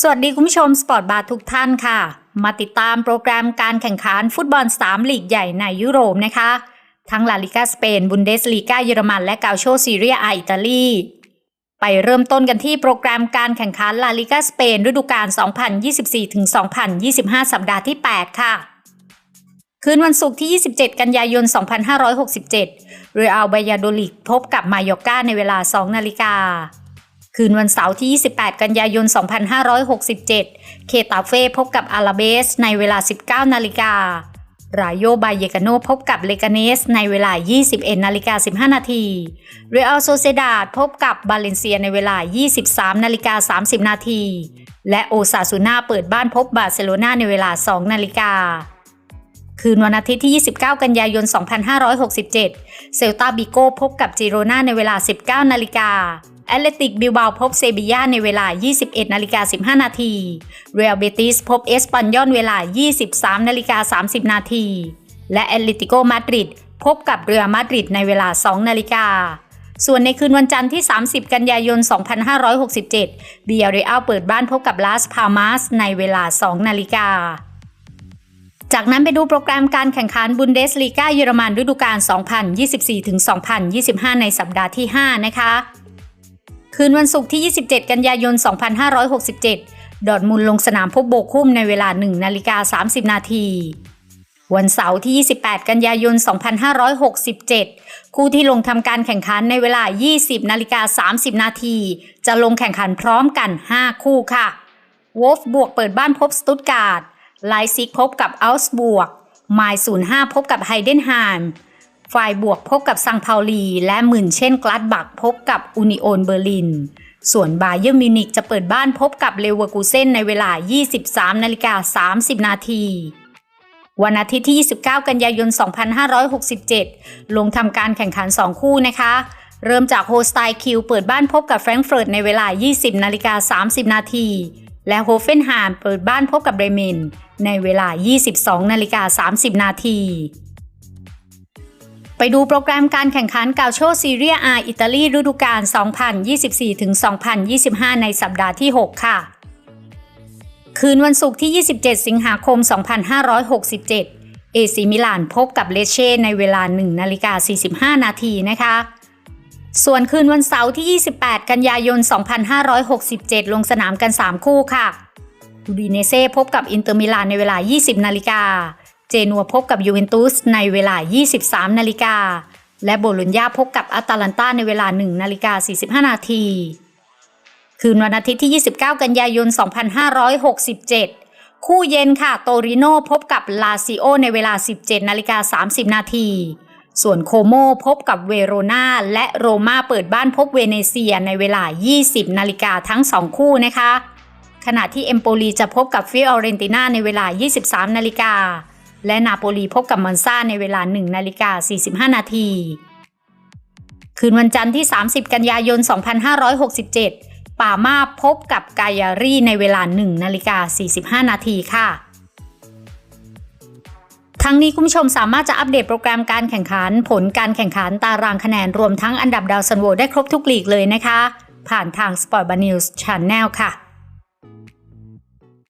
สวัสดีคุณผู้ชมสปอร์ตบาร์ทุกท่านค่ะ มาติดตามโปรแกรมการแข่งขันฟุตบอล 3 ลีกใหญ่ในยุโรปนะคะ ทั้งลาลิกาสเปน บุนเดสลีกาเยอรมัน และกาโชซีเรียอาอิตาลี ไปเริ่มต้นกันที่โปรแกรมการแข่งขันลาลิกาสเปนฤดูกาล 2024-2025 สัปดาห์ที่ 8 ค่ะ คืนวันศุกร์ที่ 27 กันยายน 2567 เรอัลบายาโดลิกพบกับมายอกาในเวลา 2 นาฬิกา คืนวันเสาร์ที่ 28 กันยายน 2567 เคตาเฟ่พบกับอาราเบสในเวลา 19 นาฬิการายโยบายเยกาโนพบกับเลกาเนสในเวลา 21 นาฬิกา 15 นาทีเรอัลโซเซดาดพบกับบาเลนเซียในเวลา 23 นาฬิกา 30 นาที และโอซาซูนาเปิดบ้านพบบาร์เซโลนาในเวลา 2 นาฬิกาคืนวันอาทิตย์ที่ 29 กันยายน 2567 เซลตาบิโกพบกับจิโรนาในเวลา 19 นาฬิกา แอตเลติกบิลบาพบเซบียาในเวลา 21นาฬิกา15 นาที เรอัลเบติสพบเอสปันยอนเวลา 23นาฬิกา30 นาที และแอตเลติโกมาดริดพบกับเรือมาดริดในเวลา 2 นาฬิกาส่วนในคืนวันจันทร์ที่ 30 กันยายน 2567 เบียเรอัลเปิดบ้านพบกับลาสพามาสในเวลา 2 นาฬิกา จากนั้นไปดูโปรแกรมการแข่งขันบุนเดสลีกาเยอรมันฤดูกาล 2024-2025 ในสัปดาห์ที่ 5 นะคะ คืนวันศุกร์ที่ 27 กันยายน 2567 ดอร์ทมุนด์ลงสนามพบโบคุ้มในเวลา 1 นาฬิกา 30 นาที วันเสาร์ที่ 28 กันยายน 2567 คู่ที่ลงทำการแข่งขันในเวลา 20 นาฬิกา 30 นาที จะลงแข่งขันพร้อมกัน 5 คู่ค่ะวอฟบวกเปิดบ้านพบสตุตการ์ดไลซิกพบกับอัลส์บวกไมล์05 พบกับไฮเดนฮาม ฝ่ายบวกพบกับซังเปาลี และหมื่นเช่นกลัดบักพบกับอูนิโอนเบอร์ลิน ส่วนบาเยอร์มิวนิกจะเปิดบ้านพบกับเลเวอร์กูเซนในเวลา 23นาฬิกา30 นาทีวันอาทิตย์ที่ 29 กันยายน 2567 ลงทำการแข่งขัน 2 คู่นะคะ เริ่มจากโฮสไตคิวเปิดบ้านพบกับแฟรงก์เฟิร์ตในเวลา 20 นาฬิกา 30 นาที และโฮเฟนฮามเปิดบ้านพบกับเบรเมนในเวลา 22 นาฬิกา 30 นาที ไปดูโปรแกรมการแข่งขันกาโชซีเรียอาอิตาลีฤดูกาล 2024-2025 ในสัปดาห์ที่ 6 ค่ะ คืนวันศุกร์ที่ 27 สิงหาคม 2567 เอซิมิลานพบกับเลเช่ในเวลา 1 นาฬิกา 45 นาทีนะคะ ส่วนคืนวันเสาร์ที่ 28 กันยายน 2567 ลงสนามกัน 3 คู่ค่ะอูดิเนเซ่พบกับอินเตอร์มิลานในเวลา 20 นาฬิกา เจนัวพบกับยูเวนตุสในเวลา 23 นาฬิกา และโบโลญญาพบกับอาตาลันตาในเวลา 1 นาฬิกา 45 นาที คืนวันอาทิตย์ที่ 29 กันยายน 2567 คู่เย็นค่ะ โตริโนพบกับลาซิโอในเวลา 17 นาฬิกา 30 นาที ส่วนโคโมพบกับเวโรนาและโรมาเปิดบ้านพบเวเนเซียในเวลา 20 นาฬิกาทั้ง 2 คู่นะคะ ขณะที่เอมโปลีจะพบกับฟิออเรนติน่าในเวลา 23 นาฬิกา และนาโปลีพบกับมอนซาในเวลา 1 นาฬิกา 45 นาที คืนวันจันทร์ที่ 30 กันยายน 2567 ป่ามาพบกับกายารีในเวลา 1 นาฬิกา 45 นาทีค่ะทั้งนี้คุณผู้ชมสามารถจะอัปเดตโปรแกรมการแข่งขัน ผลการแข่งขันตารางคะแนนรวมทั้งอันดับดาวซันโวได้ครบทุกลีกเลยนะคะ ผ่านทาง Sport b a News Channel ค่ะ